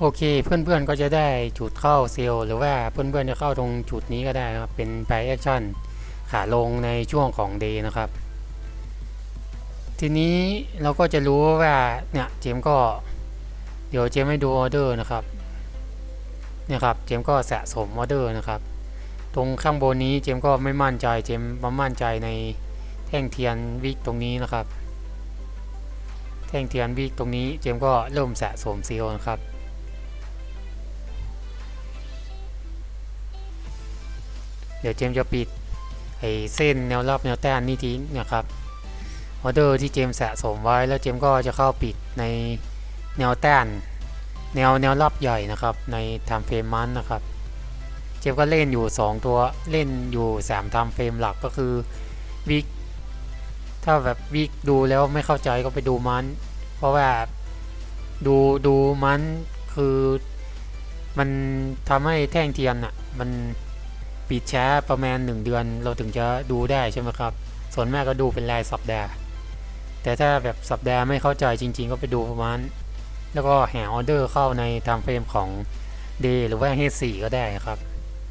โอเค เพื่อนๆก็จะได้จุดเข้าเซลล์หรือว่าเพื่อนๆจะเข้าตรงจุดนี้ก็ได้ครับ เป็นไ r แอคชั่นขาลงในช่วงของ day นะครับ ทีนี้เราก็จะรู้ว่าเนี่ยเจมก็เดี๋ยวเจมให้ดูออเดอร์นะครับเนี่ยครับเจมก็สะสมออเดอร์นะครับ ตรงข้างบนนี้เจมก็ไม่มั่นใจเจมส์มามั่นใจในแท่งเทียนวิกตรงนี้นะครับ แท่งเทียนวิกตรงนี้เจมก็เริ่มสะสมเซลล์นะครับ เดี๋ยวเจมส์จะปิดไอ้เส้นแนวรอบแนวแต้นนี่ทิ้งนะครับออเดอร์ที่เจมส์สะสมไว้แล้วเจมส์ก็จะเข้าปิดในแนวแต้นแนวแนวรอบใหญ่นะครับในทำเฟรมมันนะครับ เจมส์ก็เล่นอยู่ 2 ตัวเล่นอยู่3ทำเฟรมหลักก็คือวิกถ้าแบบวิกดูแล้วไม่เข้าใจก็ไปดูมัน เพราะว่าดูดูมันคือมันทำให้แท่งเทียนอะมัน ปิดช้าประมาณ 1 เดือนเราถึงจะดูได้ใช่ไหมครับ ส่วนมากก็ดูเป็นรายสัปดาห์ แต่ถ้าแบบสัปดาห์ไม่เข้าใจจริง ๆ ก็ไปดูประมาณแล้วก็แห่ออเดอร์เข้าในทำเฟรมของ D หรือว่า H4 ก็ได้ครับ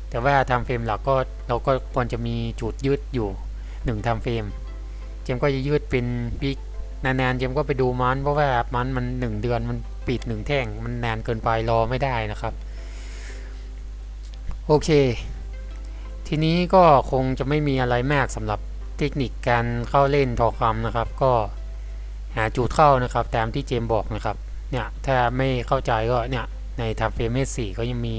แต่ว่าทำเฟรมหลักก็เราก็ควรจะมีจุดยืดอยู่1ทำเฟรมเจมก็จะยืดเป็นปีกนานๆเจมก็ไปดูมัน เพราะว่ามันมัน1เดือนมันปิด1แท่ง มันนานเกินไปรอไม่ได้นะครับ โอเค ทีนี้ก็คงจะไม่มีอะไรมากสำหรับเทคนิคการเข้าเล่นทอคำนะครับ ก็หาจุดเข้านะครับตามที่เจมบอกนะครับเนี่ยถ้าไม่เข้าใจก็เนี่ยในทำเฟรมเมสี่ก็ยังมี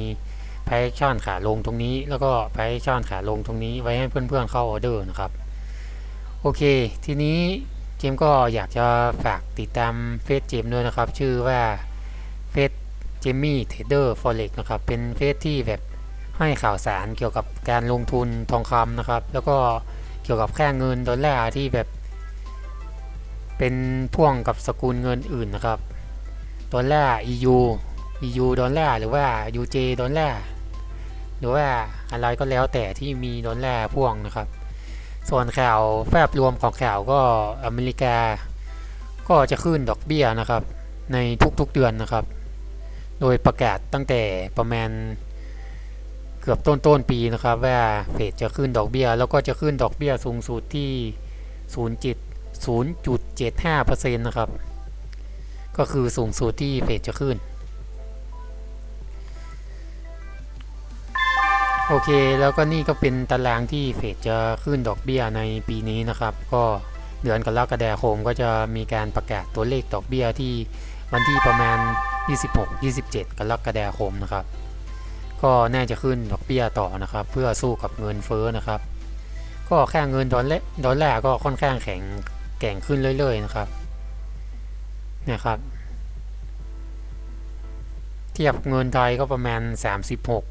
ไพชั่นขาลงตรงนี้ แล้วก็ไพชั่นขาลงตรงนี้ไว้ให้เพื่อนๆเข้าออเดอร์นะครับ โอเค ทีนี้เจมก็อยากจะฝากติดตามเฟซเจมด้วยนะครับ ชื่อว่าเฟซเจมี่เทเดอร์ฟอเร็กนะครับเป็นเฟซที่แบบ ให้ข่าวสารเกี่ยวกับการลงทุนทองคำนะครับ แล้วก็เกี่ยวกับค่าเงินดอลลาร์ที่แบบ เป็นพ่วงกับสกุลเงินอื่นนะครับดอลลาร์ EU EU ดอลลาร์หรือว่า UJ ดอลลาร์หรือว่าอะไรก็แล้วแต่ที่มีดอลลาร์พ่วงนะครับ ส่วนข่าวแฟบรวมของข่าวก็อเมริกา ก็จะขึ้นดอกเบี้ยนะครับ ในทุกๆเดือนนะครับ โดยประกาศตั้งแต่ประมาณ กือบต้นต้นปีนะครับว่าเฟดจะขึ้นดอกเบี้ย แล้วก็จะขึ้นดอกเบี้ยสูงสุดที่0.0.75%นะครับ ก็คือสูงสุดที่เฟดจะขึ้น โอเค แล้วก็นี่ก็เป็นตารางที่เฟดจะขึ้นดอกเบี้ยในปีนี้นะครับ ก็เดือนกรกฎาคมก็จะมีการประกาศตัวเลขดอกเบี้ยที่วันที่ประมาณ 26-27 กรกฎาคมนะครับ ก็น่าจะขึ้นดอกเบี้ยต่อนะครับ เพื่อสู้กับเงินเฟ้อนะครับ ก็ค่าเงินดอลลาร์ดอลลาร์ก็ค่อนข้างแข็งแกร่งขึ้นเรื่อย ๆ นะครับนะครับ เทียบเงินไทยก็ประมาณ 36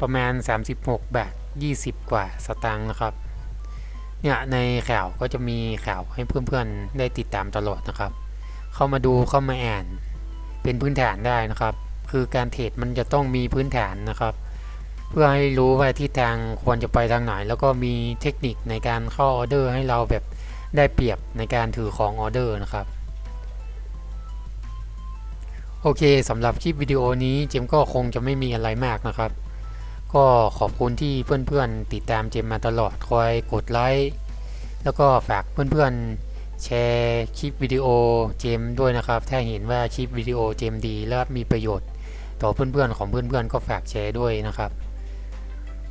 ประมาณ 36 บาท 20 กว่าสตางค์นะครับเนี่ยในข่าวก็จะมีข่าวให้เพื่อนๆได้ติดตามตลอดนะครับ เข้ามาดูเข้ามาอ่านเป็นพื้นฐานได้นะครับ คือการเทรดมันจะต้องมีพื้นฐานนะครับ เพื่อให้รู้ว่าทิศทางควรจะไปทางไหน แล้วก็มีเทคนิคในการเข้าออเดอร์ให้เราแบบได้เปรียบในการถือของออเดอร์นะครับโอเคสำหรับคลิปวิดีโอนี้เจมก็คงจะไม่มีอะไรมากนะครับ ก็ขอบคุณที่เพื่อนๆ ติดตามเจมมาตลอดคอยกดไลค์แล้วก็ฝากเพื่อนๆแชร์คลิปวิดีโอเจมด้วยนะครับ ถ้าเห็นว่าคลิปวิดีโอเจมดีและมีประโยชน์ ต่อเพื่อนๆของเพื่อนๆก็ฝากแชร์ด้วยนะครับ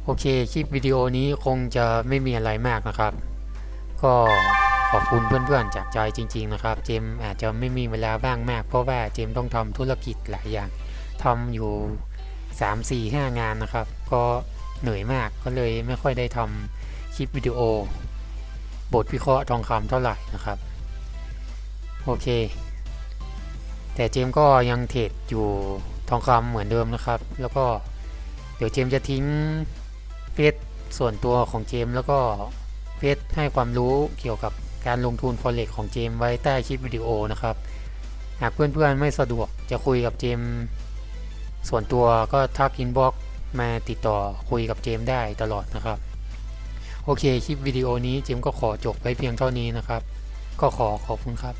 โอเคคลิปวิดีโอนี้คงจะไม่มีอะไรมากนะครับ ก็ขอบคุณเพื่อนๆจากใจจริง ๆ นะครับ เจมอาจจะไม่มีเวลาว่างมาก เพราะว่าเจมต้องทำธุรกิจหลายอย่างทำอยู่ 3 4 5 งานนะครับ ก็เหนื่อยมากก็เลยไม่ค่อยได้ทำคลิปวิดีโอ บทวิเคราะห์ทองคำเท่าไหร่นะครับ โอเค แต่เจมก็ยังเทรดอยู่ ทองคำเหมือนเดิมนะครับ แล้วก็เดี๋ยวเจมจะทิ้งเฟซส่วนตัวของเจม แล้วก็เฟซให้ความรู้เกี่ยวกับการลงทุน forex ของเจมไว้ใต้คลิปวิดีโอนะครับ หากเพื่อนๆไม่สะดวกจะคุยกับเจม ส่วนตัวก็ทักอินบ็อกมาติดต่อคุยกับเจมได้ตลอดนะครับ โอเคคลิปวิดีโอนี้เจมก็ขอจบไว้เพียงเท่านี้นะครับ ก็ขอขอบคุณครับ